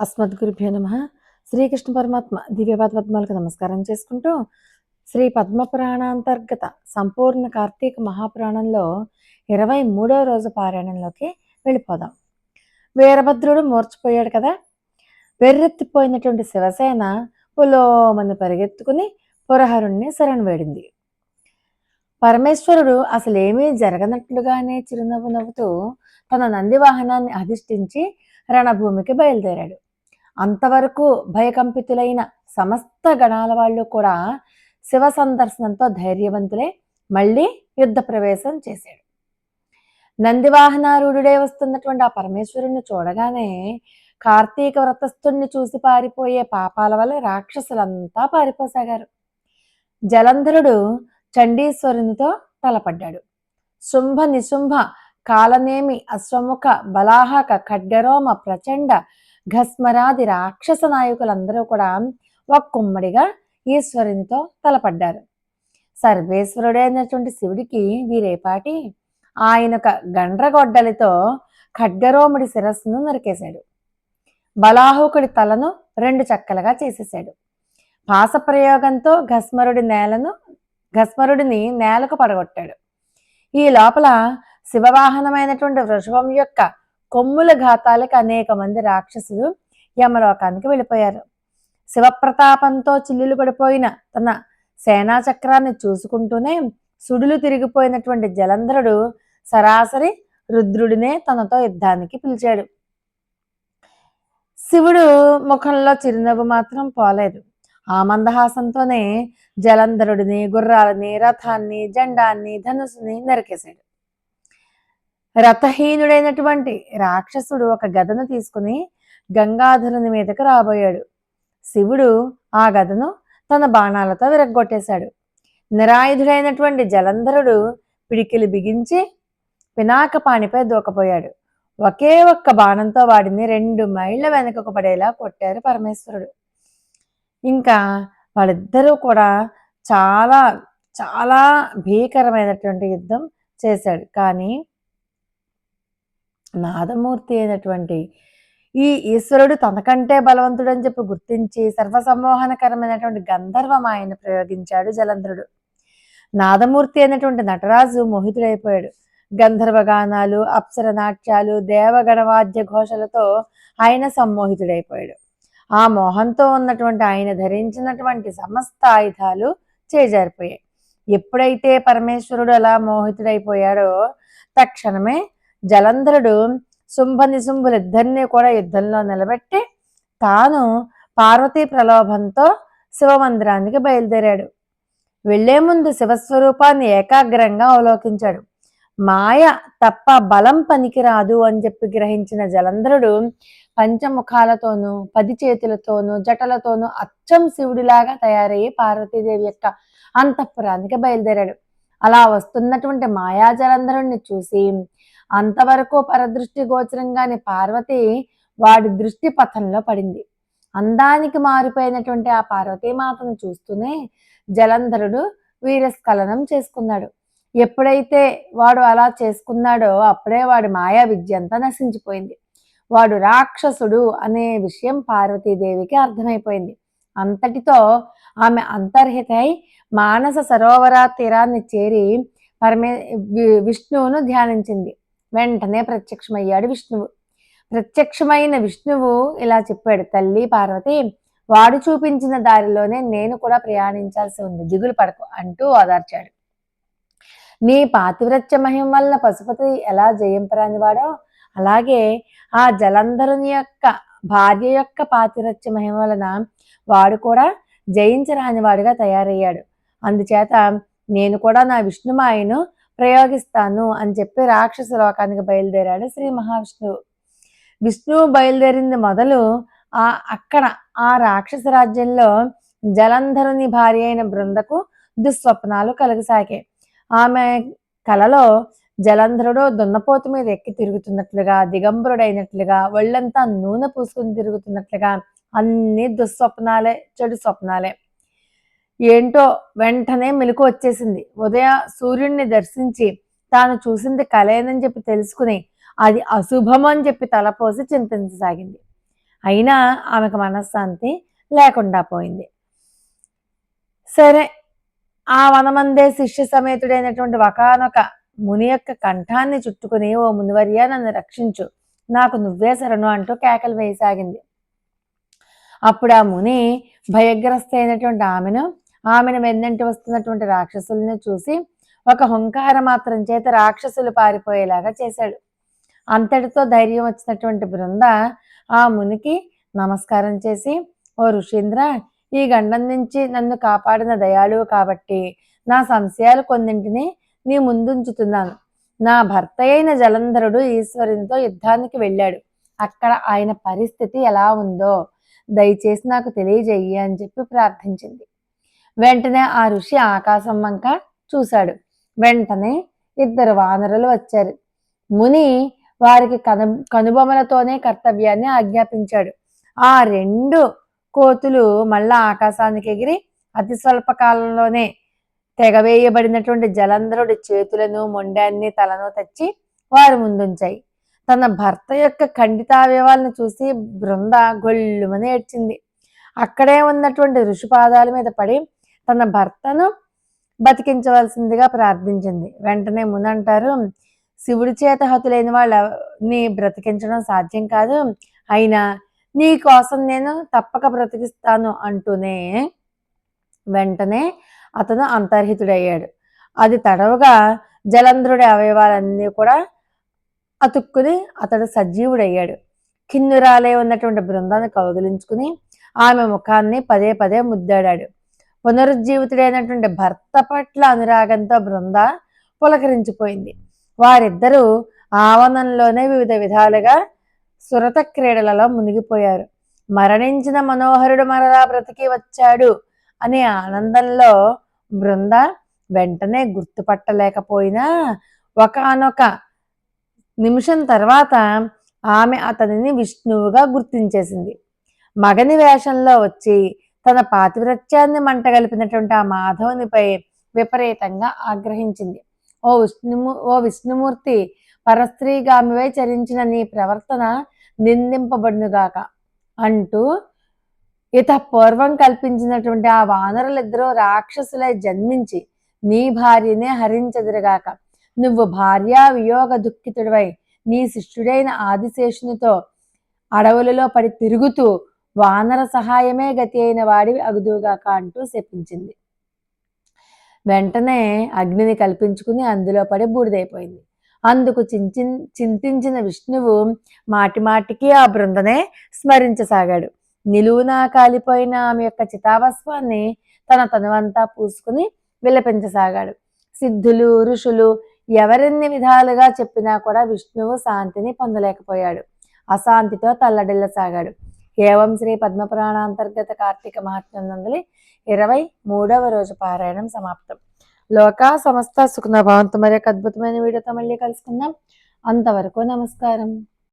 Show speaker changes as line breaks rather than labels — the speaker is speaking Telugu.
అస్మద్గురుభ్యో నమ. శ్రీకృష్ణ పరమాత్మ దివ్యపాద పద్మాలకు నమస్కారం చేసుకుంటూ శ్రీ పద్మపురాణాంతర్గత సంపూర్ణ కార్తీక మహాపురాణంలో ఇరవై మూడవ రోజు పారాయణంలోకి వెళ్ళిపోదాం. వీరభద్రుడు మూర్చిపోయాడు కదా. వెర్రెత్తిపోయినటువంటి శివసేన పులోమని పరిగెత్తుకుని పురహరుణ్ణి శరణ్ వేడింది. పరమేశ్వరుడు అసలేమీ జరగనట్లుగానే చిరునవ్వు నవ్వుతూ తన నంది వాహనాన్ని అధిష్ఠించి రణభూమికి బయలుదేరాడు. అంతవరకు భయకంపితులైన సమస్త గణాల వాళ్ళు కూడా శివ సందర్శనంతో ధైర్యవంతులే మళ్ళీ యుద్ధ ప్రవేశం చేశాడు నందివాహనారూఢుడే వస్తున్నటువంటి ఆ పరమేశ్వరుణ్ణి చూడగానే కార్తీక వ్రతస్థుణ్ణి చూసి పారిపోయే పాపాల వల్ల రాక్షసులంతా పారిపోసాగారు. జలంధరుడు చండీశ్వరునితో తలపడ్డాడు. శుంభ నిశుంభ కాలనేమి అశ్వముఖ బలాహక ఖడ్గరోమ ప్రచండ ఘస్మరాది రాక్షస నాయకులందరూ కూడా ఒక్కొమ్మడిగా ఈశ్వరునితో తలపడ్డారు. సర్వేశ్వరుడైనటువంటి శివుడికి వీరేపాటి ఆయనక గండ్రగొడ్డలితో ఖడ్గరోముడి శిరస్సును నరికేశాడు. బలాహుకుడి తలను రెండు చక్కలుగా చేసేశాడు. పాసప్రయోగంతో ఘస్మరుడి నేలను ఘస్మరుడిని నేలకు పడగొట్టాడు. ఈ లోపల శివవాహనమైనటువంటి వృషభం యొక్క కొమ్ముల ఘాతాలకు అనేక మంది రాక్షసులు యమలోకానికి వెళ్ళిపోయారు. శివప్రతాపంతో చిల్లులు పడిపోయిన తన సేనా చక్రాన్ని చూసుకుంటూనే సుడులు తిరిగిపోయినటువంటి జలంధరుడు సరాసరి రుద్రుడినే తనతో యుద్ధానికి పిలిచాడు. శివుడు ముఖంలో చిరునవ్వు మాత్రం పోలేదు. ఆ మందహాసంతోనే జలంధరుడిని గుర్రాలని రథాన్ని జెండాన్ని ధనుసుని నరికేశాడు. రథహీనుడైనటువంటి రాక్షసుడు ఒక గదను తీసుకుని గంగాధరుని మీదకు రాబోయాడు. శివుడు ఆ గదను తన బాణాలతో విరగ్గొట్టేశాడు. నిరాయుధుడైనటువంటి జలంధరుడు పిడికిలు బిగించి పినాకపాణిపై దూకపోయాడు. ఒకే ఒక్క బాణంతో వాడిని రెండు మైళ్ళ వెనకకు పడేలా కొట్టారు పరమేశ్వరుడు. ఇంకా వాళ్ళిద్దరూ కూడా చాలా చాలా భీకరమైనటువంటి యుద్ధం చేశాడు. కానీ నాదమూర్తి అయినటువంటి ఈ ఈశ్వరుడు తనకంటే బలవంతుడని చెప్పి గుర్తించి సర్వసమ్మోహనకరమైనటువంటి ఆయన ప్రయోగించాడు జలంధ్రుడు. నాదమూర్తి అయినటువంటి నటరాజు మోహితుడైపోయాడు. గంధర్వగానాలు అప్సర నాట్యాలు దేవగణవాద్య ఘోషలతో ఆయన సమ్మోహితుడైపోయాడు. ఆ మోహంతో ఉన్నటువంటి ఆయన ధరించినటువంటి సమస్త ఆయుధాలు చేజారిపోయాయి. ఎప్పుడైతే పరమేశ్వరుడు అలా మోహితుడైపోయాడో తక్షణమే జలంధరుడు శుంభ నిశుంభులిద్దరినీ కూడా యుద్ధంలో నిలబెట్టి తాను పార్వతీ ప్రలోభంతో శివమందిరానికి బయలుదేరాడు. వెళ్ళే ముందు శివస్వరూపాన్ని ఏకాగ్రంగా అవలోకించాడు. మాయ తప్ప బలం పనికిరాదు అని చెప్పి గ్రహించిన జలంధరుడు పంచముఖాలతోనూ పది చేతులతోనూ జటలతోనూ అచ్చం శివుడిలాగా తయారయ్యి పార్వతీదేవి యొక్క అంతఃపురానికి బయలుదేరాడు. అలా వస్తున్నటువంటి మాయా జలంధరుణ్ణి చూసి అంతవరకు పరదృష్టి గోచరంగాని పార్వతి వాడి దృష్టి పథంలో పడింది. అందానికి మారిపోయినటువంటి ఆ పార్వతీమాతను చూస్తూనే జలంధరుడు వీరస్ఖలనం చేసుకున్నాడు. ఎప్పుడైతే వాడు అలా చేసుకున్నాడో అప్పుడే వాడి మాయా విద్య అంతా నశించిపోయింది. వాడు రాక్షసుడు అనే విషయం పార్వతీదేవికి అర్థమైపోయింది. అంతటితో ఆమె అంతర్హితై మానస సరోవర తీరాన్ని చేరి పరమే విష్ణువును ధ్యానించింది. వెంటనే ప్రత్యక్షమయ్యాడు విష్ణువు. ప్రత్యక్షమైన విష్ణువు ఇలా చెప్పాడు తల్లి పార్వతి వాడు చూపించిన దారిలోనే నేను కూడా ప్రయాణించాల్సి ఉంది. దిగులు పడకు అంటూ ఓదార్చాడు. నీ పాతివ్రత్య మహిమ వలన పశుపతి ఎలా జయింపరాని వాడో అలాగే ఆ జలంధరుని యొక్క భార్య యొక్క పాతివ్రత్య మహిమ వలన వాడు కూడా జయించరాని వాడుగా తయారయ్యాడు. అందుచేత నేను కూడా నా విష్ణుమాయను ప్రయోగిస్తాను అని చెప్పి రాక్షస లోకానికి బయలుదేరాడు శ్రీ మహావిష్ణువు. విష్ణువు బయలుదేరింది మొదలు ఆ అక్కడ ఆ రాక్షస రాజ్యంలో జలంధరుని భార్య అయిన బృందకు దుస్వప్నాలు కలగసాగాయి. ఆమె కలలో జలంధరుడు దున్నపోతు మీద ఎక్కి తిరుగుతున్నట్లుగా దిగంబరుడైనట్లుగా ఒళ్ళంతా నూనె పూసుకుని తిరుగుతున్నట్లుగా అన్ని దుస్వప్నాలే చెడు స్వప్నాలే. ఏంటో వెంటనే మెలకు వచ్చేసింది. ఉదయ సూర్యుడిని దర్శించి తాను చూసింది కలేనని చెప్పి తెలుసుకుని అది అశుభం అని చెప్పి తలపోసి చింతించసాగింది. అయినా ఆమెకు మనశ్శాంతి లేకుండా పోయింది. సరే ఆ వనమందే శిష్య సమేతుడైనటువంటి ఒకనొక ముని యొక్క కంఠాన్ని చుట్టుకుని ఓ మునివర్య నన్ను రక్షించు. నాకు నువ్వే శరణు అంటూ కేకలు వేయసాగింది. అప్పుడు ఆ ముని భయగ్రస్త అయినటువంటి ఆమెను ఆమెను వెన్నంటి వస్తున్నటువంటి రాక్షసుల్ని చూసి ఒక హుంకార మాత్రం చేత రాక్షసులు పారిపోయేలాగా చేశాడు. అంతటితో ధైర్యం వచ్చినటువంటి బృంద ఆ మునికి నమస్కారం చేసి ఓ ఋషీంద్ర ఈ గండం నుంచి నన్ను కాపాడిన దయాళువు కాబట్టి నా సంశయాలు కొన్నింటిని నీ ముందుంచుతున్నాను. నా భర్త అయిన జలంధరుడు ఈశ్వరునితో యుద్ధానికి వెళ్ళాడు. అక్కడ ఆయన పరిస్థితి ఎలా ఉందో దయచేసి నాకు తెలియజేయి అని చెప్పి ప్రార్థించింది. వెంటనే ఆ ఋషి ఆకాశం వంక చూశాడు. వెంటనే ఇద్దరు వానరులు వచ్చారు. ముని వారికి కను కనుబొమలతోనే కర్తవ్యాన్ని ఆజ్ఞాపించాడు. ఆ రెండు కోతులు మళ్ళా ఆకాశానికి ఎగిరి అతి స్వల్ప కాలంలోనే తెగవేయబడినటువంటి జలంధరుడి చేతులను మొండాన్ని తలను తెచ్చి వారు ముందుంచాయి. తన భర్త యొక్క ఖండితావయవాలను చూసి బృంద గొల్లుమని ఏడ్చింది. అక్కడే ఉన్నటువంటి ఋషిపాదాల మీద పడి తన భర్తను బతికించవలసిందిగా ప్రార్థించింది. వెంటనే మునంటారు శివుడి చేత హతులైన వాళ్ళని బ్రతికించడం సాధ్యం కాదు. అయినా నీ కోసం నేను తప్పక బ్రతికిస్తాను అంటూనే వెంటనే అతను అంతర్హితుడయ్యాడు. అది తడవుగా జలంధ్రుడి అవయవాలన్నీ కూడా అతుక్కుని అతడు సజీవుడయ్యాడు. కిన్నురాలే ఉన్నటువంటి బృందాన్ని కౌగిలించుకుని ఆమె ముఖాన్ని పదే పదే ముద్దాడాడు. పునరుజ్జీవితుడైనటువంటి భర్త పట్ల అనురాగంతో బృంద పులకరించిపోయింది. వారిద్దరూ ఆవనంలోనే వివిధ విధాలుగా సురత క్రీడలలో మునిగిపోయారు. మరణించిన మనోహరుడు మరలా బ్రతికి వచ్చాడు అనే ఆనందంలో బృంద వెంటనే గుర్తుపట్టలేకపోయినా ఒకనొక నిమిషం తర్వాత ఆమె అతనిని విష్ణువుగా గుర్తించేసింది. మగని వేషంలో వచ్చి తన పాతివ్రత్యాన్ని మంటగలిపినటువంటి ఆ మాధవునిపై విపరీతంగా ఆగ్రహించింది. ఓ విష్ణుము ఓ విష్ణుమూర్తి పరస్త్రీగామివై చరించిన నీ ప్రవర్తన నిందింపబడునుగాక అంటూ ఇత పూర్వం కల్పించినటువంటి ఆ వానరులిద్దరూ రాక్షసులై జన్మించి నీ భార్యనే హరించదురుగాక. నువ్వు భార్యా వియోగ దుఃఖితుడివై నీ శిష్యుడైన ఆదిశేషునితో అడవులలో పడి తిరుగుతూ వానర సహాయమే గతి అయిన వాడివి అగుదుగాక అంటూ శపించింది. వెంటనే అగ్నిని కల్పించుకుని అందులో పడి బూడిదైపోయింది. అందుకు చించిన్ చింతించిన విష్ణువు మాటిమాటికి ఆ బృందనే స్మరించసాగాడు. నిలువునా కాలిపోయిన ఆమె యొక్క చితాభస్వాన్ని తన తనువంతా పూసుకుని విలపించసాగాడు. సిద్ధులు ఋషులు ఎవరెన్ని విధాలుగా చెప్పినా కూడా విష్ణువు శాంతిని పొందలేకపోయాడు. అశాంతితో తల్లడిల్లసాగాడు. ఏవం శ్రీ పద్మపురాణాంతర్గత కార్తీక మహాత్మ్యం నందలి ఇరవై మూడవ రోజు పారాయణం సమాప్తం. లోకా సమస్త సుఖన భవంతు మరి అద్భుతమైన వీడియోతో మళ్ళీ కలుసుకుందాం. అంతవరకు నమస్కారం.